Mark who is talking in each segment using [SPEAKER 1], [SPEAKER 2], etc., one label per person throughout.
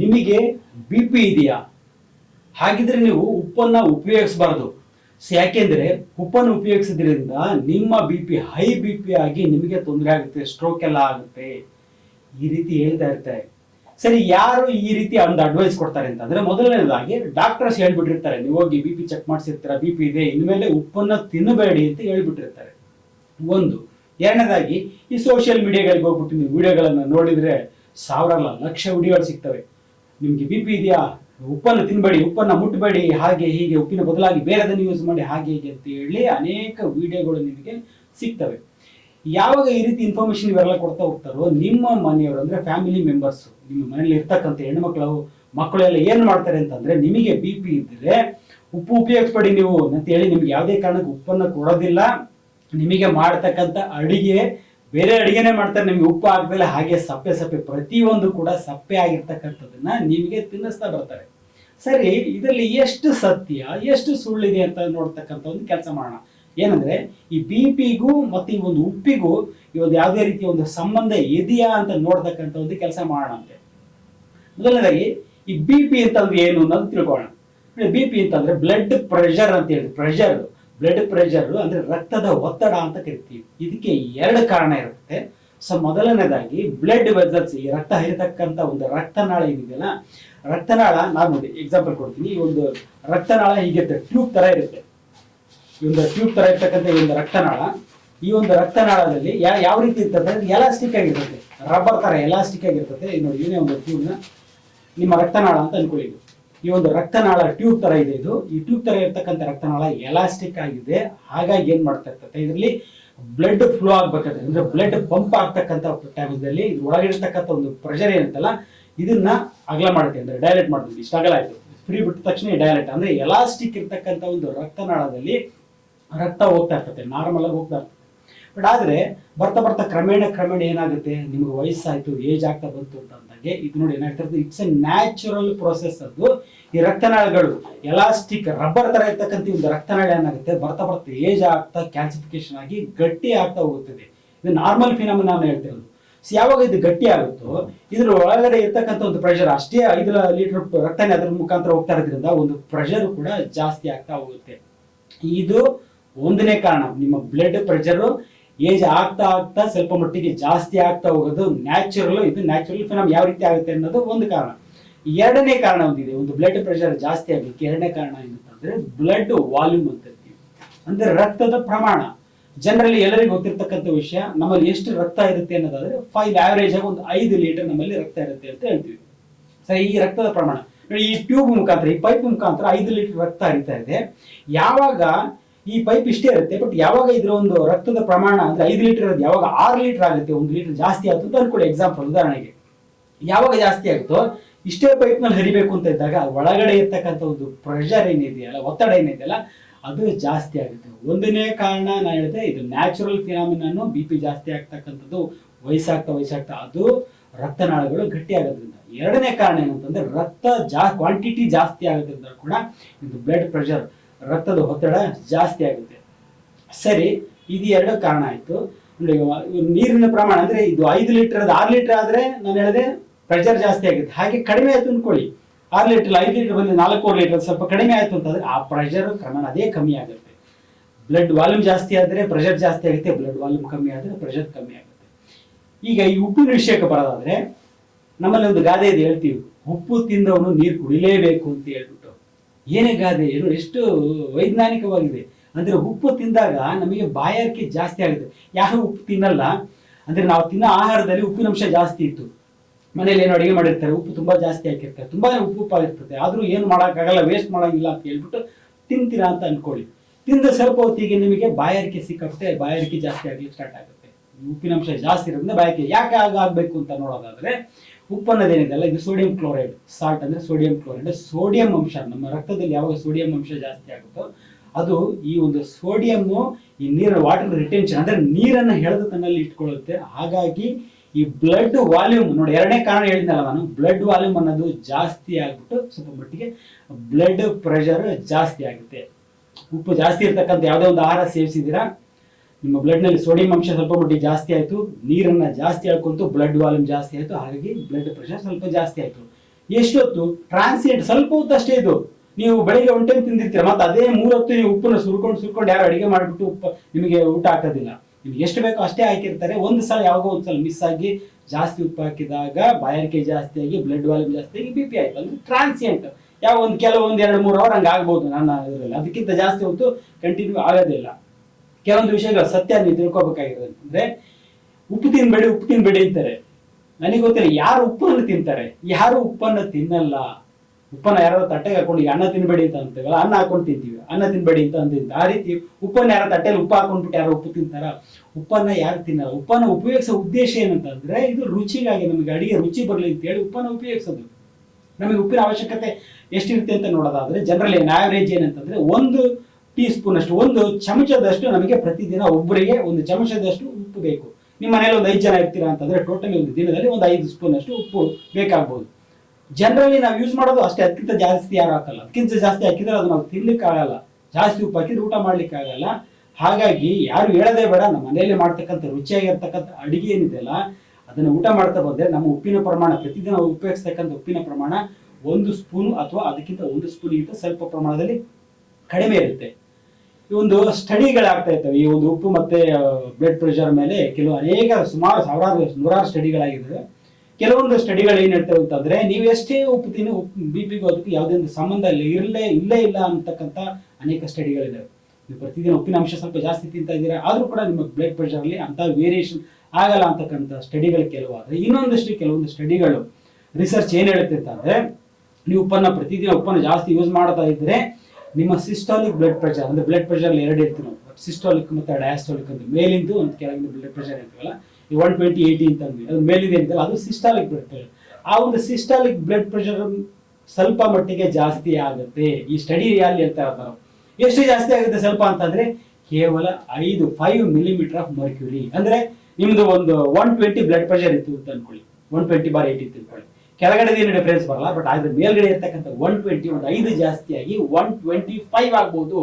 [SPEAKER 1] ನಿಮಗೆ B P ಇದೆಯಾ? ಹಾಗಿದ್ರೆ ನೀವು ಉಪ್ಪನ್ನ ಉಪಯೋಗಿಸಬಾರ್ದು. ಯಾಕೆಂದ್ರೆ ಉಪ್ಪನ್ನು ಉಪಯೋಗಿಸಿದ್ರಿಂದ ನಿಮ್ಮ B P high B P ಆಗಿ ನಿಮಗೆ ತೊಂದರೆ ಆಗುತ್ತೆ ಸ್ಟ್ರೋಕ್ ಎಲ್ಲ ಆಗುತ್ತೆ. ಈ ರೀತಿ ಹೇಳ್ತಾ ಇರ್ತಾರೆ. ಸರಿ, ಯಾರು ಈ ರೀತಿ ಒಂದು ಅಡ್ವೈಸ್ ಕೊಡ್ತಾರೆ ಅಂತಂದ್ರೆ ಮೊದಲನೇದಾಗಿ ಡಾಕ್ಟರ್ಸ್ ಹೇಳ್ಬಿಟ್ಟಿರ್ತಾರೆ, ನೀವು ಹೋಗಿ ಬಿ ಪಿ ಚೆಕ್ ಮಾಡಿಸಿರ್ತೀರ? ಬಿ ಪಿ ಇದೆ. ಇನ್ಮೇಲೆ ಉಪ್ಪನ್ನ ತಿನ್ನಬೇಡಿ ಅಂತ ಹೇಳ್ಬಿಟ್ಟಿರ್ತಾರೆ. ಒಂದು. ಎರಡನೇದಾಗಿ, ಈ ಸೋಷಿಯಲ್ ಮೀಡಿಯಾಗಳಿಗೆ ಹೋಗ್ಬಿಟ್ಟು ನೀವು ವಿಡಿಯೋಗಳನ್ನು ನೋಡಿದ್ರೆ ಸಾವಿರಾರು ಲಕ್ಷ ವಿಡಿಯೋಗಳು ಸಿಗ್ತವೆ. ನಿಮ್ಗೆ ಬಿ ಪಿ ಇದೆಯಾ? ಉಪ್ಪನ್ನು ತಿನ್ಬೇಡಿ, ಉಪ್ಪನ್ನ ಮುಟ್ಟಬೇಡಿ ಹಾಗೆ ಹೀಗೆ ಉಪ್ಪಿನ ಬದಲಾಗಿ ಬೇರೆದನ್ನು ಯೂಸ್ ಮಾಡಿ, ಹಾಗೆ ಹೀಗೆ ಅಂತ ಹೇಳಿ ಅನೇಕ ವಿಡಿಯೋಗಳು ನಿಮಗೆ ಸಿಗ್ತವೆ. ಯಾವಾಗ ಈ ರೀತಿ ಇನ್ಫಾರ್ಮೇಶನ್ ಇವೆಲ್ಲ ಕೊಡ್ತಾ ಹೋಗ್ತಾರೋ, ನಿಮ್ಮ ಮನೆಯವರು ಅಂದ್ರೆ ಫ್ಯಾಮಿಲಿ ಮೆಂಬರ್ಸ್ ನಿಮ್ಮ ಮನೆಯಲ್ಲಿ ಇರ್ತಕ್ಕಂಥ ಹೆಣ್ಮಕ್ಳು, ಮಕ್ಕಳೆಲ್ಲ ಏನ್ ಮಾಡ್ತಾರೆ ಅಂತಂದ್ರೆ, ನಿಮಗೆ ಬಿ ಪಿ ಇದ್ದರೆ ಉಪ್ಪು ಉಪಯೋಗಿಸ್ಬೇಡಿ ನೀವು ಅಂತ ಹೇಳಿ ನಿಮ್ಗೆ ಯಾವುದೇ ಕಾರಣಕ್ಕೆ ಉಪ್ಪನ್ನು ಕೊಡೋದಿಲ್ಲ. ನಿಮಗೆ ಮಾಡ್ತಕ್ಕಂಥ ಅಡಿಗೆ ಬೇರೆ ಅಡಿಗೆನೆ ಮಾಡ್ತಾರೆ, ನಿಮ್ಗೆ ಉಪ್ಪು ಹಾಕ್ದಲೆ ಹಾಗೆ ಸಪ್ಪೆ ಸಪ್ಪೆ, ಪ್ರತಿಯೊಂದು ಕೂಡ ಸಪ್ಪೆ ಆಗಿರ್ತಕ್ಕಂಥದ್ದನ್ನ ನಿಮಗೆ ತಿನ್ನಿಸ್ತಾ ಬರ್ತಾರೆ. ಸರಿ, ಇದರಲ್ಲಿ ಎಷ್ಟು ಸತ್ಯ, ಎಷ್ಟು ಸುಳ್ಳಿದೆ ಅಂತ ನೋಡ್ತಕ್ಕಂಥ ಒಂದು ಕೆಲಸ ಮಾಡೋಣ. ಏನಂದ್ರೆ, ಈ ಬಿ ಪಿಗೂ ಮತ್ತೆ ಈ ಒಂದು ಉಪ್ಪಿಗೂ ಈ ಒಂದು ಯಾವುದೇ ರೀತಿಯ ಒಂದು ಸಂಬಂಧ ಇದೆಯಾ ಅಂತ ನೋಡ್ತಕ್ಕಂಥ ಒಂದು ಕೆಲಸ ಮಾಡೋಣ ಅಂತೆ. ಮೊದಲನೇದಾಗಿ, ಈ ಬಿ ಪಿ ಅಂತಂದ್ರೆ ಏನು ಅನ್ನೋದು ತಿಳ್ಕೊಳ್ಳೋಣ. ಬಿ ಪಿ ಅಂತಂದ್ರೆ ಬ್ಲಡ್ ಪ್ರೆಷರ್ ಅಂತ ಹೇಳಿ ಪ್ರೆಷರ್ ಬ್ಲಡ್ ಪ್ರೆಷರ್ ಅಂದ್ರೆ ರಕ್ತದ ಒತ್ತಡ ಅಂತ ಕರಿತೀವಿ. ಇದಕ್ಕೆ ಎರಡು ಕಾರಣ ಇರುತ್ತೆ. ಸೊ ಮೊದಲನೇದಾಗಿ ಬ್ಲಡ್ ವೆಸಲ್ಸ್ ಈ ರಕ್ತ ಹರಿತಕ್ಕಂಥ ಒಂದು ರಕ್ತನಾಳ ಏನಿದೆಯಲ್ಲ, ರಕ್ತನಾಳ ನಾನು ಎಕ್ಸಾಂಪಲ್ ಕೊಡ್ತೀನಿ. ಈ ಒಂದು ರಕ್ತನಾಳ ಹೀಗಿರುತ್ತೆ ಟ್ಯೂಬ್ ತರ ಇರುತ್ತೆ. ಈ ಒಂದು ಟ್ಯೂಬ್ ತರ ಇರ್ತಕ್ಕಂಥ ಈ ಒಂದು ರಕ್ತನಾಳ, ಈ ಒಂದು ರಕ್ತನಾಳದಲ್ಲಿ ಯಾ- ಯಾವ ರೀತಿ ಇರ್ತದೆ? ಎಲಾಸ್ಟಿಕ್ ಆಗಿರ್ತದೆ. ರಬ್ಬರ್ ತರ ಎಲಾಸ್ಟಿಕ್ ಆಗಿರ್ತದೆ. ನೋಡಿ ಏನೇ ಒಂದು ಟ್ಯೂಬ್ನ ನಿಮ್ಮ ರಕ್ತನಾಳ ಅಂತ ಅನ್ಕೊಳ್ಳಿ. ಈ ಒಂದು ರಕ್ತನಾಳ ಟ್ಯೂಬ್ ತರ ಇದೆ ಇದು. ಈ ಟ್ಯೂಬ್ ತರ ಇರ್ತಕ್ಕಂಥ ರಕ್ತನಾಳ ಎಲಾಸ್ಟಿಕ್ ಆಗಿದೆ. ಹಾಗಾಗಿ ಏನ್ ಮಾಡ್ತಾ ಇರ್ತದೆ ಇದರಲ್ಲಿ ಬ್ಲಡ್ ಫ್ಲೋ ಆಗ್ಬೇಕಾದ್ರೆ, ಅಂದ್ರೆ ಬ್ಲಡ್ ಪಂಪ್ ಆಗ್ತಕ್ಕಂಥ ಟೈಮಲ್ಲಿ ಒಳಗಿರ್ತಕ್ಕಂಥ ಒಂದು ಪ್ರೆಷರ್ ಏನಂತಲ್ಲ, ಇದನ್ನ ಅಗಲ ಮಾಡುತ್ತೆ, ಅಂದ್ರೆ ಡೈಲೆಟ್ ಮಾಡ್ತೀವಿ ಇಷ್ಟ ಅಗಲ ಆಯ್ತು. ಫ್ರೀ ಬಿಟ್ಟ ತಕ್ಷಣ ಡೈಲೆಟ್ ಅಂದ್ರೆ ಎಲಾಸ್ಟಿಕ್ ಇರ್ತಕ್ಕಂಥ ಒಂದು ರಕ್ತನಾಳದಲ್ಲಿ ರಕ್ತ ಹೋಗ್ತಾ ಇರ್ತದೆ ನಾರ್ಮಲ್ ಆಗಿ ಹೋಗ್ತಾ ಇರ್ತದೆ ಬಟ್ ಆದ್ರೆ ಬರ್ತಾ ಬರ್ತಾ ಕ್ರಮೇಣ ಕ್ರಮೇಣ ಏನಾಗುತ್ತೆ? ನಿಮ್ಗೆ ವಯಸ್ಸಾಯ್ತು ಏಜ್ ಆಗ್ತಾ ಬಂತು ಅಂತ ಅಂತಂದಾಗೆ ಇದು ನೋಡಿ ಏನಾಗ್ತಿರ್ತದೆ ಇಟ್ಸ್ ಎ ನ್ಯಾಚುರಲ್ ಪ್ರೊಸೆಸ್ ಅದು. ಈ ರಕ್ತನಾಳಗಳು ಎಲಾಸ್ಟಿಕ್ ರಬ್ಬರ್ ತರ ಇರ್ತಕ್ಕಂಥ ಒಂದು ರಕ್ತನಾಳ ಏನಾಗುತ್ತೆ? ಬರ್ತಾ ಬರ್ತಾ ಏಜ್ ಆಗ್ತಾ ಕ್ಯಾಲ್ಸಿಫಿಕೇಶನ್ ಆಗಿ ಗಟ್ಟಿ ಆಗ್ತಾ ಹೋಗುತ್ತದೆ ಇದು ನಾರ್ಮಲ್ ಫಿನಮ್ ನಾನು ಹೇಳ್ತಿರೋದು ಸೊ ಯಾವಾಗ ಇದು ಗಟ್ಟಿ ಆಗುತ್ತೋ ಇದ್ರ ಒಳಗಡೆ ಇರ್ತಕ್ಕಂಥ ಒಂದು ಪ್ರೆಷರ್ ಅಷ್ಟೇ ಐದು ಲೀಟರ್ ರಕ್ತನೇ ಅದ್ರ ಮುಖಾಂತರ ಹೋಗ್ತಾ ಇರೋದ್ರಿಂದ ಒಂದು ಪ್ರೆಷರ್ ಕೂಡ ಜಾಸ್ತಿ ಆಗ್ತಾ ಹೋಗುತ್ತೆ. ಇದು ಒಂದನೇ ಕಾರಣ. ನಿಮ್ಮ ಬ್ಲಡ್ ಪ್ರೆಷರು ಏಜ್ ಆಗ್ತಾ ಆಗ್ತಾ ಸ್ವಲ್ಪ ಮಟ್ಟಿಗೆ ಜಾಸ್ತಿ ಆಗ್ತಾ ಹೋಗೋದು ನ್ಯಾಚುರಲ್ ಇದು ನ್ಯಾಚುರಲ್ ಫಿನಮ್ ಯಾವ ರೀತಿ ಆಗುತ್ತೆ ಅನ್ನೋದು ಒಂದು ಕಾರಣ. ಎರಡನೇ ಕಾರಣ ಒಂದಿದೆ. ಒಂದು ಬ್ಲಡ್ ಪ್ರೆಷರ್ ಜಾಸ್ತಿ ಆಗಲಿಕ್ಕೆ ಎರಡನೇ ಕಾರಣ ಏನಂತಂದ್ರೆ ಬ್ಲಡ್ ವಾಲ್ಯೂಮ್ ಅಂತ ಅಂದ್ರೆ ರಕ್ತದ ಪ್ರಮಾಣ. ಜನರಲಿ ಎಲ್ಲರಿಗೂ ಗೊತ್ತಿರ್ತಕ್ಕಂಥ ವಿಷಯ ನಮ್ಮಲ್ಲಿ ಎಷ್ಟು ರಕ್ತ ಇರುತ್ತೆ ಅನ್ನೋದಾದ್ರೆ ಫೈವ್ ಆವರೇಜ್ ಆಗಿ ಒಂದು ಐದು ಲೀಟರ್ ನಮ್ಮಲ್ಲಿ ರಕ್ತ ಇರುತ್ತೆ ಅಂತ ಹೇಳ್ತೀವಿ. ಸರಿ ಈ ರಕ್ತದ ಪ್ರಮಾಣ. ನೋಡಿ, ಈ ಟ್ಯೂಬ್ ಮುಖಾಂತರ ಈ ಪೈಪ್ ಮುಖಾಂತರ ಐದು ಲೀಟರ್ ರಕ್ತ ಹರಿತಾ ಇದೆ. ಯಾವಾಗ ಈ ಪೈಪ್ ಇಷ್ಟೇ ಇರುತ್ತೆ ಬಟ್ ಯಾವಾಗ ಇದ್ರ ಒಂದು ರಕ್ತದ ಪ್ರಮಾಣ ಅಂದ್ರೆ ಐದು ಲೀಟರ್ ಇರೋದು ಯಾವಾಗ ಆರು ಲೀಟರ್ ಆಗುತ್ತೆ ಒಂದು ಲೀಟರ್ ಜಾಸ್ತಿ ಆಯ್ತು ಅಂತ ಅನ್ಕೊಳ್ಳಿ. ಎಕ್ಸಾಂಪಲ್ ಉದಾಹರಣೆಗೆ. ಯಾವಾಗ ಜಾಸ್ತಿ ಆಗುತ್ತೋ ಇಷ್ಟೇ ಪೈಪ್ನಲ್ಲಿ ಹರಿಬೇಕು ಅಂತ ಇದ್ದಾಗ ಒಳಗಡೆ ಇರ್ತಕ್ಕಂಥ ಒಂದು ಪ್ರೆಷರ್ ಏನಿದೆಯಲ್ಲ, ಒತ್ತಡ ಏನಿದೆಯಲ್ಲ, ಅದು ಜಾಸ್ತಿ ಆಗುತ್ತೆ. ಒಂದನೇ ಕಾರಣ ನಾನು ಹೇಳಿದೆ, ಇದು ನ್ಯಾಚುರಲ್ ಫಿನಾಮಿನನ್ನು ಬಿ ಪಿ ಜಾಸ್ತಿ ಆಗ್ತಕ್ಕಂಥದ್ದು, ವಯಸ್ಸಾಗ್ತಾ ವಯಸ್ಸಾಗ್ತಾ ಅದು ರಕ್ತನಾಳಗಳು ಗಟ್ಟಿ ಆಗೋದ್ರಿಂದ. ಎರಡನೇ ಕಾರಣ ಏನಂತಂದ್ರೆ ರಕ್ತ ಜಾ ಕ್ವಾಂಟಿಟಿ ಜಾಸ್ತಿ ಆಗೋದ್ರಿಂದ ಕೂಡ ಇದು ಬ್ಲಡ್ ಪ್ರೆಷರ್ ರಕ್ತದ ಒತ್ತಡ ಜಾಸ್ತಿ ಆಗುತ್ತೆ. ಸರಿ, ಇದು ಎರಡು ಕಾರಣ ಆಯ್ತು. ನೀರಿನ ಪ್ರಮಾಣ ಅಂದ್ರೆ ಇದು ಐದು ಲೀಟರ್ ಆರು ಲೀಟರ್ ಆದ್ರೆ ನಾನು ಹೇಳಿದೆ ಪ್ರೆಷರ್ ಜಾಸ್ತಿ ಆಗುತ್ತೆ ಹಾಗೆ ಕಡಿಮೆ ಆಯ್ತು ಅನ್ಕೊಳ್ಳಿ. ಆರು ಲೀಟರ್ ಐದು ಲೀಟರ್ ಬಂದು ನಾಲ್ಕೂವರೆ ಲೀಟರ್ ಸ್ವಲ್ಪ ಕಡಿಮೆ ಆಯ್ತು ಅಂತಂದ್ರೆ ಆ ಪ್ರೆಷರ್ ಕ್ರಮೇಣ ಅದೇ ಕಮ್ಮಿ ಆಗುತ್ತೆ ಬ್ಲಡ್ ವಾಲ್ಯೂಮ್ ಜಾಸ್ತಿ ಆದ್ರೆ ಪ್ರೆಷರ್ ಜಾಸ್ತಿ ಆಗುತ್ತೆ ಬ್ಲಡ್ ವಾಲ್ಯೂಮ್ ಕಮ್ಮಿ ಆದ್ರೆ ಪ್ರೆಷರ್ ಕಮ್ಮಿ ಆಗುತ್ತೆ. ಈಗ ಈ ಉಪ್ಪಿನ ವಿಷಯಕ್ಕೆ ಬರೋದಾದ್ರೆ, ನಮ್ಮಲ್ಲಿ ಒಂದು ಗಾದೆ ಇದೆ, ಹೇಳ್ತೀವಿ. ಉಪ್ಪು ತಿಂದವನು ನೀರು ಕುಡಿಲೇಬೇಕು ಅಂತ ಹೇಳ್ಬಿಟ್ಟು. ಏನೇ ಗಾದೆ ಏನು, ಎಷ್ಟು ವೈಜ್ಞಾನಿಕವಾಗಿದೆ. ಅಂದ್ರೆ ಉಪ್ಪು ತಿಂದಾಗ ನಮಗೆ ಬಾಯಾರಿಕೆ ಜಾಸ್ತಿ ಆಗುತ್ತೆ. ಯಾರು ಉಪ್ಪು ತಿನ್ನಲ್ಲ, ಅಂದ್ರೆ ನಾವು ತಿನ್ನೋ ಆಹಾರದಲ್ಲಿ ಉಪ್ಪಿನಂಶ ಜಾಸ್ತಿ ಇತ್ತು. ಮನೇಲಿ ಏನೋ ಅಡುಗೆ ಮಾಡಿರ್ತಾರೆ, ಉಪ್ಪು ತುಂಬಾ ಜಾಸ್ತಿ ಹಾಕಿರ್ತಾರೆ ತುಂಬಾ ಉಪ್ಪು ಉಪ್ಪಾಗಿರ್ತದೆ ಆದರೂ ಏನು ಮಾಡೋಕ್ಕಾಗಲ್ಲ ವೇಸ್ಟ್ ಮಾಡಂಗಿಲ್ಲ ಅಂತ ಹೇಳ್ಬಿಟ್ಟು ತಿಂತೀರಾ ಅಂತ ಅನ್ಕೊಳ್ಳಿ. ತಿಂದ ಸ್ವಲ್ಪ ಹೊತ್ತಿಗೆ ನಿಮಗೆ ಬಾಯಾರಿಕೆ ಸಿಕ್ಕಷ್ಟೇ ಬಾಯಾರಿಕೆ ಜಾಸ್ತಿ ಆಗ್ಲಿಕ್ಕೆ ಸ್ಟಾರ್ಟ್ ಆಗುತ್ತೆ. ಉಪ್ಪಿನಂಶ ಜಾಸ್ತಿ ಇರೋದ್ರಿಂದ ಬಾಯಾರಿಕೆ, ಯಾಕೆ ಆಗ ಆಗ್ಬೇಕು ಅಂತ ನೋಡೋದಾದ್ರೆ ಉಪ್ಪು ಅನ್ನೋದೇನಿದೆಲ್ಲ ಇದು ಸೋಡಿಯಂ ಕ್ಲೋರೈಡ್ ಸಾಲ್ಟ್ ಅಂದ್ರೆ ಸೋಡಿಯಂ ಕ್ಲೋರೈಡ್ ಸೋಡಿಯಂ ಅಂಶ, ನಮ್ಮ ರಕ್ತದಲ್ಲಿ ಯಾವಾಗ ಸೋಡಿಯಂ ಅಂಶ ಜಾಸ್ತಿ ಆಗುತ್ತೋ, ಅದು ಈ ಒಂದು ಸೋಡಿಯಂ ಈ ನೀರ ವಾಟರ್ ರಿಟೆನ್ಷನ್ ಅಂದ್ರೆ ನೀರನ್ನ ಎಳೆದು ತನ್ನಲ್ಲಿ ಇಟ್ಕೊಳ್ಳುತ್ತೆ. ಹಾಗಾಗಿ ಈ ಬ್ಲಡ್ ವಾಲ್ಯೂಮ್ ನೋಡಿ ಎರಡನೇ ಕಾರಣ ಹೇಳಿದ್ನಲ್ಲ ನಾನು ಬ್ಲಡ್ ವಾಲ್ಯೂಮ್ ಅನ್ನೋದು ಜಾಸ್ತಿ ಆಗ್ಬಿಟ್ಟು ಸ್ವಲ್ಪ ಮಟ್ಟಿಗೆ ಬ್ಲಡ್ ಪ್ರೆಷರ್ ಜಾಸ್ತಿ ಆಗುತ್ತೆ. ಉಪ್ಪು ಜಾಸ್ತಿ ಇರ್ತಕ್ಕಂಥ ಯಾವುದೋ ಒಂದು ಆಹಾರ ಸೇವಿಸಿದ್ದೀರಾ? ನಿಮ್ಮ ಬ್ಲಡ್ನಲ್ಲಿ ನಲ್ಲಿ ಸೋಡಿಯಂ ಅಂಶ ಸ್ವಲ್ಪ ಮಟ್ಟಿಗೆ ಜಾಸ್ತಿ ಆಯಿತು, ನೀರನ್ನ ಜಾಸ್ತಿ ಹಾಕೊಂತು ಬ್ಲಡ್ ವಾಲ್ಯೂಮ್ ಜಾಸ್ತಿ ಆಯಿತು, ಹಾಗಾಗಿ ಬ್ಲಡ್ ಪ್ರೆಷರ್ ಸ್ವಲ್ಪ ಜಾಸ್ತಿ ಆಯಿತು. ಎಷ್ಟೊತ್ತು? ಟ್ರಾನ್ಸಿಯೆಂಟ್ ಸ್ವಲ್ಪ ಹೊತ್ತಷ್ಟೇ ಇದು. ನೀವು ಬೆಳಿಗ್ಗೆ ಒನ್ ಟೈಮ್ ತಿಂದಿರ್ತೀರ, ಮತ್ತೆ ಅದೇ ಮೂರೊತ್ತು ನೀವು ಉಪ್ಪನ್ನು ಸುರ್ಕೊಂಡು ಸುರ್ಕೊಂಡು ಯಾರು ಅಡಿಗೆ ಮಾಡಿಬಿಟ್ಟು ಉಪ್ಪು ನಿಮಗೆ ಊಟ ಹಾಕೋದಿಲ್ಲ. ನಿಮ್ಗೆ ಎಷ್ಟು ಬೇಕೋ ಅಷ್ಟೇ ಹಾಕಿರ್ತಾರೆ. ಒಂದು ಸಲ ಯಾವಾಗೋ ಒಂದು ಸಲ ಮಿಸ್ ಆಗಿ ಜಾಸ್ತಿ ಉಪ್ಪು ಹಾಕಿದಾಗ, ಬಾಯಾರಿಕೆ ಜಾಸ್ತಿ ಆಗಿ ಬ್ಲಡ್ ವಾಲ್ಯೂಮ್ ಜಾಸ್ತಿ ಆಗಿ ಬಿ ಪಿ ಆಯ್ತು. ಅಂದ್ರೆ ಟ್ರಾನ್ಸಿಯೆಂಟ್ ಯಾವ ಒಂದು ಕೆಲವೊಂದು ಎರಡು ಮೂರು ಅವರ್ ಹಂಗೆ ಆಗ್ಬೋದು ನನ್ನ ಇದರಲ್ಲಿ. ಅದಕ್ಕಿಂತ ಜಾಸ್ತಿ ಹೊತ್ತು ಕಂಟಿನ್ಯೂ ಆಗೋದಿಲ್ಲ ಕೆಲವೊಂದು ವಿಷಯಗಳು ಸತ್ಯ ನೀವು ತಿಳ್ಕೊಬೇಕಾಗಿರೋದು ಅಂತಂದ್ರೆ, ಉಪ್ಪು ತಿನ್ಬೇಡಿ ಉಪ್ಪು ತಿನ್ಬೇಡಿ ಅಂತಾರೆ. ನನಗೆ ಗೊತ್ತಿಲ್ಲ, ಯಾರು ಉಪ್ಪನ್ನು ತಿಂತಾರೆ? ಯಾರು ಉಪ್ಪನ್ನು ತಿನ್ನಲ್ಲ? ಉಪ್ಪನ್ನ ಯಾರೋ ತಟ್ಟೆಗೆ ಹಾಕೊಂಡು ಅನ್ನ ತಿನ್ಬೇಡಿ ಅಂತ ಅಂತೀವಲ್ಲ, ಅನ್ನ ಹಾಕೊಂಡು ತಿಂತೀವಿ. ಅನ್ನ ತಿನ್ಬೇಡಿ ಅಂತ ಅಂತಿಂತ ಆ ರೀತಿ ಉಪ್ಪನ್ನ ಯಾರೋ ತಟ್ಟೆಯಲ್ಲಿ ಉಪ್ಪು ಹಾಕೊಂಡ್ಬಿಟ್ಟು ಯಾರೋ ಉಪ್ಪು ತಿಂತಾರ? ಉಪ್ಪನ್ನ ಯಾರು ತಿನ್ನಲ್ಲ? ಉಪ್ಪನ್ನ ಉಪಯೋಗಿಸೋ ಉದ್ದೇಶ ಏನಂತಂದ್ರೆ, ಇದು ರುಚಿಗಾಗಿ ನಮಗೆ ಅಡಿಗೆ ರುಚಿ ಬರಲಿ ಅಂತ ಹೇಳಿ ಉಪ್ಪನ್ನ ಉಪಯೋಗಿಸೋದು. ನಮಗೆ ಉಪ್ಪಿನ ಅವಶ್ಯಕತೆ ಎಷ್ಟಿರುತ್ತೆ ಅಂತ ನೋಡೋದಾದ್ರೆ ಜನರಲ್ ಏನು ಆವರೇಜ್ ಏನಂತಂದ್ರೆ ಒಂದು ಟೀ ಸ್ಪೂನ್ ಅಷ್ಟು, ಒಂದು ಚಮಚದಷ್ಟು ನಮಗೆ ಪ್ರತಿದಿನ ಒಬ್ಬರಿಗೆ ಒಂದು ಚಮಚದಷ್ಟು ಉಪ್ಪು ಬೇಕು. ನಿಮ್ಮ ಮನೇಲಿ ಒಂದು ಐದು ಜನ ಇರ್ತೀರಾ ಅಂತಂದ್ರೆ ಟೋಟಲಿ ಒಂದು ದಿನದಲ್ಲಿ ಒಂದು ಐದು ಸ್ಪೂನ್ ಅಷ್ಟು ಉಪ್ಪು ಬೇಕಾಗ್ಬೋದು. ಜನರಲಿ ನಾವು ಯೂಸ್ ಮಾಡೋದು ಅಷ್ಟೇ ಅದಕ್ಕಿಂತ ಜಾಸ್ತಿ ಯಾರು ಹಾಕಲ್ಲ. ಅದಕ್ಕಿಂತ ಜಾಸ್ತಿ ಹಾಕಿದ್ರೆ ಅದು ನಾವು ತಿನ್ಲಿಕ್ಕೆ ಆಗಲ್ಲ. ಜಾಸ್ತಿ ಉಪ್ಪು ಹಾಕಿದ್ರೆ ಊಟ ಮಾಡ್ಲಿಕ್ಕೆ ಆಗಲ್ಲ. ಹಾಗಾಗಿ ಯಾರು ಹೇಳದೇ ಬೇಡ ನಮ್ಮ ಮನೆಯಲ್ಲಿ ಮಾಡ್ತಕ್ಕಂಥ ರುಚಿಯಾಗಿರ್ತಕ್ಕಂಥ ಅಡಿಗೆ ಏನಿದೆಯಲ್ಲ ಅದನ್ನ ಊಟ ಮಾಡ್ತಾ ಬಂದ್ರೆ ನಮ್ಮ ಉಪ್ಪಿನ ಪ್ರಮಾಣ, ಪ್ರತಿದಿನ ಉಪಯೋಗಿಸ್ತಕ್ಕಂಥ ಉಪ್ಪಿನ ಪ್ರಮಾಣ ಒಂದು ಸ್ಪೂನ್ ಅಥವಾ ಅದಕ್ಕಿಂತ ಒಂದು ಸ್ಪೂನ್ಗಿಂತ ಸ್ವಲ್ಪ ಪ್ರಮಾಣದಲ್ಲಿ ಕಡಿಮೆ ಇರುತ್ತೆ. ಈ ಒಂದು ಸ್ಟಡಿಗಳಾಗ್ತಾ ಇರ್ತವೆ. ಈ ಒಂದು ಉಪ್ಪು ಮತ್ತೆ ಬ್ಲಡ್ ಪ್ರೆಷರ್ ಮೇಲೆ ಕೆಲವು ಅನೇಕ ಸುಮಾರು ಸಾವಿರಾರು, ನೂರಾರು ಸ್ಟಡಿಗಳಾಗಿದ್ದಾವೆ. ಕೆಲವೊಂದು ಸ್ಟಡಿಗಳು ಏನ್ ಹೇಳ್ತವೆ ಅಂತಂದ್ರೆ ನೀವು ಎಷ್ಟೇ ಉಪ್ಪು ತಿನ್ನು ಉಪ್ಪು ಬಿ ಪಿಗೂ ಅದಕ್ಕೆ ಯಾವುದೇ ಒಂದು ಸಂಬಂಧ ಇಲ್ಲ, ಇರಲೇ, ಇಲ್ಲೇ ಇಲ್ಲ ಅಂತಕ್ಕಂಥ ಅನೇಕ ಸ್ಟಡಿಗಳಿದ್ದಾವೆ ನೀವು ಪ್ರತಿದಿನ ಉಪ್ಪಿನ ಅಂಶ ಸ್ವಲ್ಪ ಜಾಸ್ತಿ ತಿಂತಾ ಇದ್ದೀರಾ, ಆದ್ರೂ ಕೂಡ ನಿಮ್ಮ ಬ್ಲಡ್ ಪ್ರೆಷರ್ ಅಲ್ಲಿ ಅಂತ ವೇರಿಯೇಷನ್ ಆಗಲ್ಲ ಅಂತಕ್ಕಂಥ ಸ್ಟಡಿಗಳು ಕೆಲವು ಕೆಲವಾದ್ರೆ. ಇನ್ನೊಂದಷ್ಟು ಕೆಲವೊಂದು ಸ್ಟಡಿಗಳು ರಿಸರ್ಚ್ ಏನ್ ಹೇಳುತ್ತೆ ಅಂತಂದ್ರೆ, ನೀವು ಉಪ್ಪನ್ನ ಪ್ರತಿದಿನ ಉಪ್ಪನ್ನ ಜಾಸ್ತಿ ಯೂಸ್ ಮಾಡ್ತಾ ಇದ್ರೆ, ನಿಮ್ಮ ಸಿಸ್ಟಾಲಿಕ್ ಬ್ಲಡ್ ಪ್ರೆಷರ್ ಅಂದ್ರೆ ಬ್ಲಡ್ ಪ್ರೆಷರ್ ಎರಡು ಇರ್ತೀವಿ ಸಿಸ್ಟಾಲಿಕ್ ಮತ್ತೆ ಡಯಾಸ್ಟಾಲಿಕ್ ಅಂತ ಮೇಲಿಂದು ಒಂದು ಕೆಳಗಿನ ಬ್ಲಡ್ ಪ್ರೆಷರ್ ಇರ್ತೀವಲ್ಲ ಒನ್ ಟ್ವೆಂಟಿ ಏಯ್ಟಿ ಅಂತ ಅಂದ್ವಿ ಅದು ಮೇಲಿದೆ ಅಂತ ಅದು ಸಿಸ್ಟಾಲಿಕ್ ಬ್ಲಡ್ ಪ್ರೆಷರ್ ಆ ಒಂದು ಸಿಸ್ಟಾಲಿಕ್ ಬ್ಲಡ್ ಪ್ರೆಷರ್ ಸ್ವಲ್ಪ ಮಟ್ಟಿಗೆ ಜಾಸ್ತಿ ಆಗುತ್ತೆ. ಈ ಸ್ಟಡಿ ರಿಯಾಲಿ ಅಂತ ಹೇಳ್ತಾರೆ. ಎಷ್ಟು ಜಾಸ್ತಿ ಆಗುತ್ತೆ ಸ್ವಲ್ಪ ಅಂತಂದ್ರೆ, ಕೇವಲ ಐದು ಫೈವ್ ಮಿಲಿಮೀಟರ್ ಆಫ್ ಮರ್ಕ್ಯೂರಿ ಅಂದ್ರೆ, ನಿಮ್ದು ಒಂದು ಒನ್ ಟ್ವೆಂಟಿ ಬ್ಲಡ್ ಪ್ರೆಷರ್ ಇತ್ತು ಅಂತ ಅನ್ಕೊಳ್ಳಿ. ಒನ್ ಟ್ವೆಂಟಿ ಬಾರ್ ಏಯ್ಟಿ ಇತ್ತು ಅನ್ಕೊಳ್ಳಿ. ಕೆಳಗಡೆ ಏನು ಡಿಫರೆನ್ಸ್ ಬರಲ್ಲ ಬಟ್ ಆದ್ರೆ ಮೇಲ್ಗಡೆ ಇರ್ತಕ್ಕಂಥ ಒನ್ ಟ್ವೆಂಟಿ ಒಂದು ಐದು ಜಾಸ್ತಿ ಆಗಿ ಒನ್ ಟ್ವೆಂಟಿ ಫೈವ್ ಆಗ್ಬೋದು.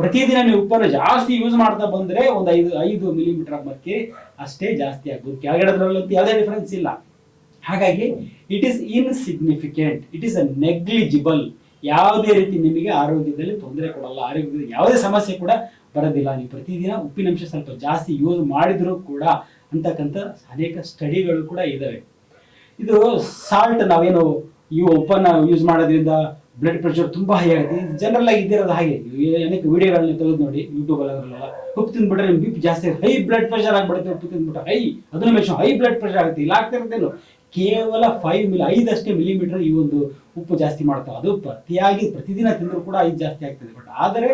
[SPEAKER 1] ಪ್ರತಿದಿನ ನೀವು ಉಪ್ಪನ್ನು ಜಾಸ್ತಿ ಯೂಸ್ ಮಾಡ್ತಾ ಬಂದ್ರೆ ಒಂದು ಐದು ಐದು ಮಿಲಿಮೀಟರ್ ಮಕ್ಕಿ ಅಷ್ಟೇ ಜಾಸ್ತಿ ಆಗ್ಬೋದು. ಕೆಳಗಡೆದ್ರಲ್ಲಂತೂ ಯಾವುದೇ ಡಿಫರೆನ್ಸ್ ಇಲ್ಲ. ಹಾಗಾಗಿ it is insignificant it is a negligible ಯಾವುದೇ ರೀತಿ ನಿಮಗೆ ಆರೋಗ್ಯದಲ್ಲಿ ತೊಂದರೆ ಕೊಡಲ್ಲ. ಆರೋಗ್ಯದಲ್ಲಿ ಯಾವುದೇ ಸಮಸ್ಯೆ ಕೂಡ ಬರೋದಿಲ್ಲ. ನೀವು ಪ್ರತಿದಿನ ಉಪ್ಪಿನಂಶ ಸ್ವಲ್ಪ ಜಾಸ್ತಿ ಯೂಸ್ ಮಾಡಿದ್ರು ಕೂಡ ಅಂತಕ್ಕಂಥ ಅನೇಕ ಸ್ಟಡಿಗಳು ಕೂಡ ಇದಾವೆ. ಇದು ಸಾಲ್ಟ್ ನಾವೇನು ಈ ಉಪ್ಪನ್ನ ಯೂಸ್ ಮಾಡೋದ್ರಿಂದ ಬ್ಲಡ್ ಪ್ರೆಷರ್ ತುಂಬಾ ಹೈ ಆಗುತ್ತೆ. ಜನರಲ್ ಆಗಿ ಇದ್ದಿರೋದು ಹಾಗೆ. ಏನಕ್ಕೆ ವಿಡಿಯೋಗಳನ್ನ ತೆಗೆದು ನೋಡಿ ಯೂಟ್ಯೂಬ್ ಅಲ್ಲೆಲ್ಲ ಉಪ್ಪು ತಿಂದ್ಬಿಟ್ರೆ ನಿಮ್ ಬಿ ಜಾಸ್ತಿ ಹೈ ಬ್ಲಡ್ ಪ್ರೆಷರ್ ಆಗ್ಬಿಡುತ್ತೆ. ಉಪ್ಪು ತಿಂದ್ಬಿಟ್ರೆ ಹೈ ಅದನ್ನ ಮೆಷು ಹೈ ಬ್ಲಡ್ ಪ್ರೆಷರ್ ಆಗುತ್ತೆ. ಇಲ್ಲ ಆಗ್ತಿರೋದೇನು ಕೇವಲ ಫೈವ್ ಮಿಲಿ ಐದಷ್ಟೇ ಮಿಲಿಮೀಟರ್ ಈ ಒಂದು ಉಪ್ಪು ಜಾಸ್ತಿ ಮಾಡ್ತಾವೆ. ಅದು ಪ್ರತಿಯಾಗಿ ಪ್ರತಿದಿನ ತಿಂದರೂ ಕೂಡ ಐದು ಜಾಸ್ತಿ ಆಗ್ತದೆ. ಬಟ್ ಆದರೆ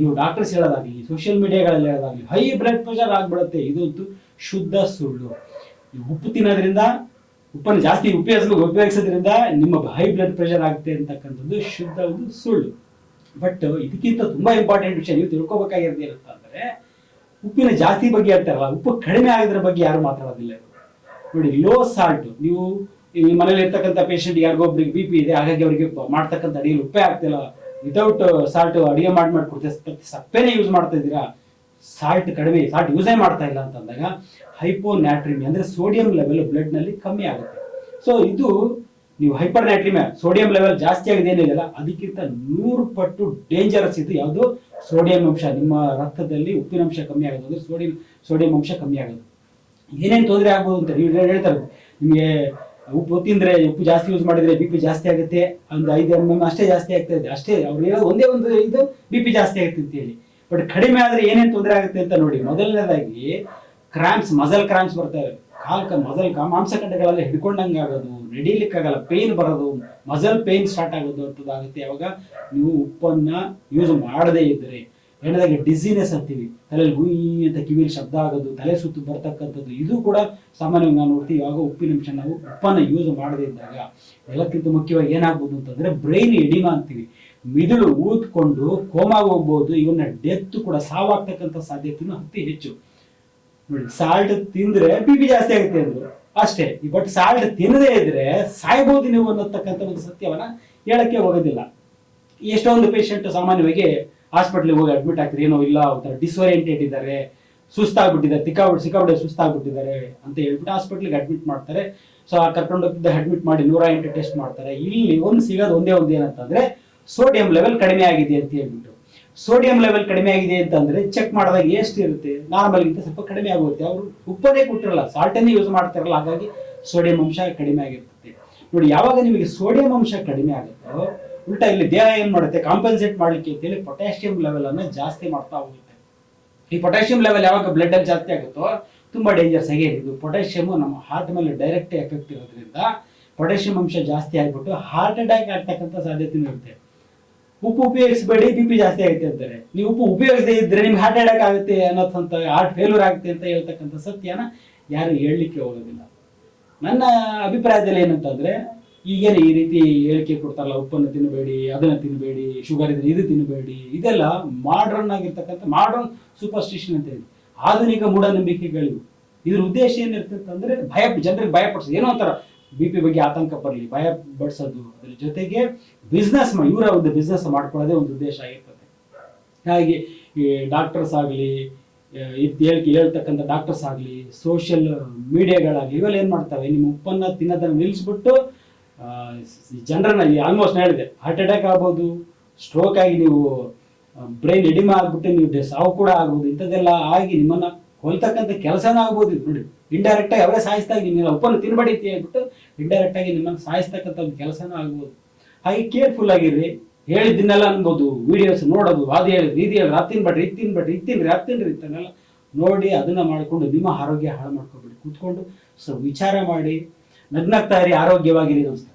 [SPEAKER 1] ಇವು ಡಾಕ್ಟರ್ಸ್ ಹೇಳೋದಾಗಲಿ ಸೋಷಿಯಲ್ ಮೀಡಿಯಾಗಳಲ್ಲಿ ಹೇಳೋದಾಗಲಿ ಹೈ ಬ್ಲಡ್ ಪ್ರೆಷರ್ ಆಗ್ಬಿಡುತ್ತೆ. ಇದಂತೂ ಶುದ್ಧ ಸುಳ್ಳು. ಈ ಉಪ್ಪು ತಿನ್ನೋದ್ರಿಂದ ಉಪ್ಪನ್ನು ಜಾಸ್ತಿ ಉಪಯೋಗಿಸ್ ಉಪಯೋಗಿಸೋದ್ರಿಂದ ನಿಮ್ಮ ಹೈ ಬ್ಲಡ್ ಪ್ರೆಷರ್ ಆಗುತ್ತೆ ಅಂತಕ್ಕಂಥದ್ದು ಶುದ್ಧ ಒಂದು ಸುಳ್ಳು. ಬಟ್ ಇದಕ್ಕಿಂತ ತುಂಬಾ ಇಂಪಾರ್ಟೆಂಟ್ ವಿಷಯ ನೀವು ತಿಳ್ಕೊಬೇಕಾಗಿರೋದು ಏನಂತಂದ್ರೆ ಉಪ್ಪಿನ ಜಾಸ್ತಿ ಬಗ್ಗೆ ಹೇಳ್ತಾರಲ್ಲ, ಉಪ್ಪು ಕಡಿಮೆ ಆಗಿದ್ರ ಬಗ್ಗೆ ಯಾರು ಮಾತಾಡೋದಿಲ್ಲ. ನೋಡಿ ಲೋ ಸಾಲ್ಟ್ ನೀವು ನಿಮ್ಮ ಮನೇಲಿ ಇರ್ತಕ್ಕಂಥ ಪೇಷಂಟ್ ಯಾರಿಗೊಬ್ರಿಗೆ ಬಿ ಪಿ ಇದೆ, ಹಾಗಾಗಿ ಅವರಿಗೆ ಮಾಡ್ತಕ್ಕಂಥ ಅಡಿಗೆ ಉಪ್ಪೇ ಆಗ್ತಿಲ್ಲ. ವಿತೌಟ್ ಸಾಲ್ಟ್ ಅಡಿಗೆ ಮಾಡಿ ಮಾಡ್ಕೊಡ್ತೀವಿ ಸಪ್ಪೆನೇ ಯೂಸ್ ಮಾಡ್ತಾ ಇದ್ದೀರಾ? ಸಾಲ್ಟ್ ಕಡಿಮೆ, ಸಾಲ್ಟ್ ಯೂಸೇ ಮಾಡ್ತಾ ಇಲ್ಲ ಅಂತಂದಾಗ ಹೈಪೋನ್ಯಾಟ್ರಿಮಿ ಅಂದ್ರೆ ಸೋಡಿಯಂ ಲೆವೆಲ್ ಬ್ಲಡ್ನಲ್ಲಿ ಕಮ್ಮಿ ಆಗುತ್ತೆ. ಸೊ ಇದು ನೀವು ಹೈಪರ್ ನ್ಯಾಟ್ರಿಮಿಯಾ ಸೋಡಿಯಂ ಲೆವೆಲ್ ಜಾಸ್ತಿ ಆಗಿದೆ ಏನಿದೆಯಲ್ಲ ಅದಕ್ಕಿಂತ ನೂರು ಪಟ್ಟು ಡೇಂಜರಸ್ ಇದು. ಯಾವುದು? ಸೋಡಿಯಂ ಅಂಶ. ನಿಮ್ಮ ರಕ್ತದಲ್ಲಿ ಉಪ್ಪಿನಂಶ ಕಮ್ಮಿ ಆಗೋದು ಅಂದ್ರೆ ಸೋಡಿಯಂ ಸೋಡಿಯಂ ಅಂಶ ಕಮ್ಮಿ ಆಗೋದು. ಏನೇನು ತೊಂದರೆ ಆಗ್ಬೋದು ಅಂತ ನೀವು ಹೇಳ್ತಾರೆ ನಿಮಗೆ ಉಪ್ಪು ತಿಂದ್ರೆ ಉಪ್ಪು ಜಾಸ್ತಿ ಯೂಸ್ ಮಾಡಿದ್ರೆ ಬಿ ಪಿ ಜಾಸ್ತಿ ಆಗುತ್ತೆ. ಒಂದು ಐದು ಎಂ ಎಂ ಅಷ್ಟೇ ಜಾಸ್ತಿ ಆಗ್ತಾ ಇದೆ. ಅಷ್ಟೇ, ಅವ್ರು ಹೇಳೋದು ಒಂದೇ ಒಂದು ಇದು ಬಿ ಪಿ ಜಾಸ್ತಿ ಆಗುತ್ತೆ ಅಂತ ಹೇಳಿ. ಬಟ್ ಕಡಿಮೆ ಆದ್ರೆ ಏನೇನು ತೊಂದರೆ ಆಗುತ್ತೆ ಅಂತ ನೋಡಿ, ಮೊದಲನೇದಾಗಿ ಕ್ರಾಂಪ್ಸ್ ಮಸಲ್ ಕ್ರಾಂಪ್ಸ್ ಬರ್ತವೆ. ಕಾಲ್ ಮಸಲ್ ಮಾಂಸಖಂಡಗಳೆಲ್ಲ ಹಿಡ್ಕೊಂಡಂಗೆ ಆಗೋದು, ನಡೀಲಿಕ್ಕಾಗಲ್ಲ ಪೇನ್ ಬರೋದು ಮಸಲ್ ಪೇನ್ ಸ್ಟಾರ್ಟ್ ಆಗೋದು ಅಂತದಾಗುತ್ತೆ. ಯಾವಾಗ ನೀವು ಉಪ್ಪನ್ನ ಯೂಸ್ ಮಾಡದೇ ಇದ್ದರೆ ಎರಡನೇದಾಗಿ ಡಿಸಿನೆಸ್ ಅಂತೀವಿ. ತಲೆಯಲ್ಲಿ ಗುಯಿ ಅಂತ ಕಿವಿಲಿ ಶಬ್ದ ಆಗೋದು, ತಲೆ ಸುತ್ತು ಬರ್ತಕ್ಕಂಥದ್ದು, ಇದು ಕೂಡ ಸಾಮಾನ್ಯವಾಗಿ ನಾವು ನೋಡ್ತೀವಿ. ಯಾವಾಗ ಉಪ್ಪಿನಂಶ ನಾವು ಉಪ್ಪನ್ನ ಯೂಸ್ ಮಾಡದೇ ಇದ್ದಾಗ, ಎಲ್ಲಕ್ಕಿಂತ ಮುಖ್ಯವಾಗಿ ಏನಾಗ್ಬೋದು ಅಂತಂದ್ರೆ ಬ್ರೈನ್ ಎಡಿಮಾ ಅಂತೀವಿ. ಮಿದುಳು ಊದ್ಕೊಂಡು ಕೋಮಾಗ ಹೋಗ್ಬೋದು, ಇವನ್ನ ಡೆತ್ ಕೂಡ ಸಾವಾಗ್ತಕ್ಕಂಥ ಸಾಧ್ಯತೆನೂ ಅತಿ ಹೆಚ್ಚು. ನೋಡಿ ಸಾಲ್ಟ್ ತಿಂದ್ರೆ ಬಿ ಪಿ ಜಾಸ್ತಿ ಆಗುತ್ತೆ ಅಂದ್ರು. ಅಷ್ಟೇ ಬಟ್ ಸಾಲ್ಟ್ ತಿನ್ನದೇ ಇದ್ರೆ ಸಾಯ್ಬೋದು ನೀವು ಅನ್ನತಕ್ಕಂಥ ಒಂದು ಸತ್ಯವನ್ನ ಹೇಳಕ್ಕೆ ಹೋಗೋದಿಲ್ಲ. ಎಷ್ಟೊಂದು ಪೇಷಂಟ್ ಸಾಮಾನ್ಯವಾಗಿ ಹಾಸ್ಪಿಟ್ಲಿಗೆ ಹೋಗಿ ಅಡ್ಮಿಟ್ ಆಗ್ತಾರೆ, ಏನೋ ಇಲ್ಲ, ಒಂಥರ ಡಿಸ್ಓರಿಯೆಂಟೆಡ್ ಇದ್ದಾರೆ, ಸುಸ್ತಾಗ್ಬಿಟ್ಟಿದ್ದಾರೆ ತಿಕ್ಕಾಬಿಟ್ಟು ಸಿಕ್ಕಾಬಿಟ್ಟೆ ಸುಸ್ತಾಗ್ಬಿಟ್ಟಿದ್ದಾರೆ ಅಂತ ಹೇಳ್ಬಿಟ್ಟು ಹಾಸ್ಪಿಟ್ಲಿಗೆ ಅಡ್ಮಿಟ್ ಮಾಡ್ತಾರೆ. ಸೊ ಆ ಹೋಗಿದ್ದ ಅಡ್ಮಿಟ್ ಮಾಡಿ ನೂರ ಎಂಟು ಟೆಸ್ಟ್ ಮಾಡ್ತಾರೆ. ಇಲ್ಲಿ ಒಂದು ಸಿಗೋದು ಒಂದೇ ಒಂದು ಏನಂತಂದ್ರೆ ಸೋಡಿಯಂ ಲೆವೆಲ್ ಕಡಿಮೆ ಆಗಿದೆ ಅಂತ ಹೇಳ್ಬಿಟ್ಟು. ಸೋಡಿಯಂ ಲೆವೆಲ್ ಕಡಿಮೆ ಆಗಿದೆ ಅಂತಂದ್ರೆ ಚೆಕ್ ಮಾಡಿದಾಗ ಎಷ್ಟು ಇರುತ್ತೆ? ನಾರ್ಮಲ್ ಗಿಂತ ಸ್ವಲ್ಪ ಕಡಿಮೆ ಆಗುತ್ತೆ. ಅವರು ಉಪ್ಪದೇ ಕೊಟ್ಟಿರಲ್ಲ ಸಾಲ್ಟನ್ನೇ ಯೂಸ್ ಮಾಡ್ತಾರಲ್ಲ, ಹಾಗಾಗಿ ಸೋಡಿಯಂ ಅಂಶ ಕಡಿಮೆ ಆಗಿರ್ತದೆ. ನೋಡಿ, ಯಾವಾಗ ನಿಮಗೆ ಸೋಡಿಯಂ ಅಂಶ ಕಡಿಮೆ ಆಗುತ್ತೋ, ಉಲ್ಟಾ ಇಲ್ಲಿ ದೇಹ ಏನ್ ಮಾಡುತ್ತೆ? ಕಾಂಪನ್ಸೇಟ್ ಮಾಡ್ಲಿಕ್ಕೆ ಅಂತೇಳಿ ಪೊಟ್ಯಾಷಿಯಂ ಲೆವೆಲ್ ಅನ್ನ ಜಾಸ್ತಿ ಮಾಡ್ತಾ ಹೋಗುತ್ತೆ. ಈ ಪೊಟ್ಯಾಷಿಯಂ ಲೆವೆಲ್ ಯಾವಾಗ ಬ್ಲಡ್ ಅಲ್ಲಿ ಜಾಸ್ತಿ ಆಗುತ್ತೋ, ತುಂಬಾ ಡೇಂಜರ್ಸ್ ಆಗಿ ಇದು ಪೊಟ್ಯಾಶಿಯಂ ನಮ್ಮ ಹಾರ್ಟ್ ಮೇಲೆ ಡೈರೆಕ್ಟ್ ಎಫೆಕ್ಟ್ ಇರೋದ್ರಿಂದ ಪೊಟ್ಯಾಷಿಯಂ ಅಂಶ ಜಾಸ್ತಿ ಆಗ್ಬಿಟ್ಟು ಹಾರ್ಟ್ ಅಟ್ಯಾಕ್ ಆಗ್ತಕ್ಕಂಥ ಸಾಧ್ಯತೆ ಇರುತ್ತೆ. ಉಪ್ಪು ಉಪಯೋಗಿಸ್ಬೇಡಿ, ಬಿ ಪಿ ಜಾಸ್ತಿ ಆಗುತ್ತೆ ಅಂತಾರೆ. ನೀವು ಉಪ್ಪು ಉಪಯೋಗಿಸದೇ ಇದ್ರೆ ನಿಮ್ಗೆ ಹಾರ್ಟ್ ಅಟ್ಯಾಕ್ ಆಗುತ್ತೆ ಅನ್ನೋದಂತ ಹಾರ್ಟ್ ಫೇಲ್ಯೂರ್ ಆಗುತ್ತೆ ಅಂತ ಹೇಳ್ತಕ್ಕಂಥ ಸತ್ಯನ ಯಾರು ಹೇಳಲಿಕ್ಕೆ ಹೋಗೋದಿಲ್ಲ. ನನ್ನ ಅಭಿಪ್ರಾಯದಲ್ಲಿ ಏನಂತಂದ್ರೆ, ಈಗೇನು ಈ ರೀತಿ ಹೇಳಿಕೆ ಕೊಡ್ತಾರಲ್ಲ, ಉಪ್ಪನ್ನು ತಿನ್ನಬೇಡಿ ಅದನ್ನ ತಿನ್ನಬೇಡಿ ಶುಗರ್ ಇದ್ರೆ ಇದು ತಿನ್ನಬೇಡಿ ಇದೆಲ್ಲ ಮಾಡ್ರನ್ ಆಗಿರ್ತಕ್ಕಂಥ ಮಾಡ್ರನ್ ಸೂಪರ್ಸ್ಟಿಷನ್ ಅಂತ ಹೇಳಿ. ಆಧುನಿಕ ಮೂಢನಂಬಿಕೆಗಳಿವು. ಇದ್ರ ಉದ್ದೇಶ ಏನಿರ್ತಂದ್ರೆ ಅಂದ್ರೆ ಭಯ, ಜನರಿಗೆ ಭಯ ಏನೋ ಒಂಥರ ಬಿ ಪಿ ಬಗ್ಗೆ ಆತಂಕ ಬರಲಿ, ಭಯ ಬಡಿಸೋದು, ಅದ್ರ ಜೊತೆಗೆ ಬಿಸ್ನೆಸ್ ಇವರ ಒಂದು ಬಿಸ್ನೆಸ್ ಮಾಡ್ಕೊಳ್ಳೋದೇ ಒಂದು ಉದ್ದೇಶ ಆಗಿರ್ತದೆ. ಹಾಗೆ ಈ ಡಾಕ್ಟರ್ಸ್ ಆಗಲಿ ಹೇಳಿಕೆ ಹೇಳ್ತಕ್ಕಂಥ ಡಾಕ್ಟರ್ಸ್ ಆಗಲಿ ಸೋಷಿಯಲ್ ಮೀಡಿಯಾಗಳಾಗಲಿ ಇವೆಲ್ಲ ಏನು ಮಾಡ್ತವೆ? ನಿಮ್ಮ ಉಪ್ಪನ್ನ ತಿನ್ನೋದನ್ನು ನಿಲ್ಲಿಸ್ಬಿಟ್ಟು ಜನರನ್ನ ಆಲ್ಮೋಸ್ಟ್ ಹೇಳಿದೆ ಹಾರ್ಟ್ ಅಟ್ಯಾಕ್ ಆಗ್ಬೋದು ಸ್ಟ್ರೋಕ್ ಆಗಿ ನೀವು ಬ್ರೈನ್ ಎಡಿಮೆ ಆಗ್ಬಿಟ್ಟು ನೀವು ಸಾವು ಕೂಡ ಆಗ್ಬೋದು, ಇಂಥದ್ದೆಲ್ಲ ಆಗಿ ನಿಮ್ಮನ್ನ ಕೊಲ್ತಕ್ಕಂಥ ಕೆಲಸನೂ ಆಗ್ಬೋದು. ಇದು ನೋಡಿ ಇಂಡೈರೆಕ್ಟ್ ಆಗಿ ಅವರೇ ಸಾಯಿಸ್ತಾ ನಿಮ್ಮನ್ನ ಉಪ್ಪನ್ನು ತಿನ್ಬೇಡಿ ಅಂತ ಹೇಳ್ಬಿಟ್ಟು ಇಂಡೈರೆಕ್ಟ್ ಆಗಿ ನಿಮ್ಮನ್ನ ಸಾಯಿಸ್ತಕ್ಕಂಥ ಒಂದು ಕೆಲಸನೂ ಆಗ್ಬೋದು. ಹಾಗೆ ಕೇರ್ಫುಲ್ ಆಗಿರ್ರಿ. ಹೇಳಿದ್ದನ್ನೆಲ್ಲ ಅನ್ಬೋದು. ವಿಡಿಯೋಸ್ ನೋಡೋದು, ಅದು ಹೇಳಿದ್ರಿ, ಇದು ಹೇಳಿ ಅದು ತಿನ್ಬೇಡ್ರಿ, ಇದು ತಿನ್ಬೇಡ್ರಿ, ಇದು ತಿನ್ರಿ ಅದು ತಿನ್ರಿ ನೋಡಿ, ಅದನ್ನ ಮಾಡಿಕೊಂಡು ನಿಮ್ಮ ಆರೋಗ್ಯ ಹಾಳು ಮಾಡ್ಕೊಬೇಡಿ. ಕೂತ್ಕೊಂಡು ಸೊ ವಿಚಾರ ಮಾಡಿ, ನಗ್ನಾಗ್ತಾ ಇರಿ, ಆರೋಗ್ಯವಾಗಿರಿ ನಮಸ್ಕಾರ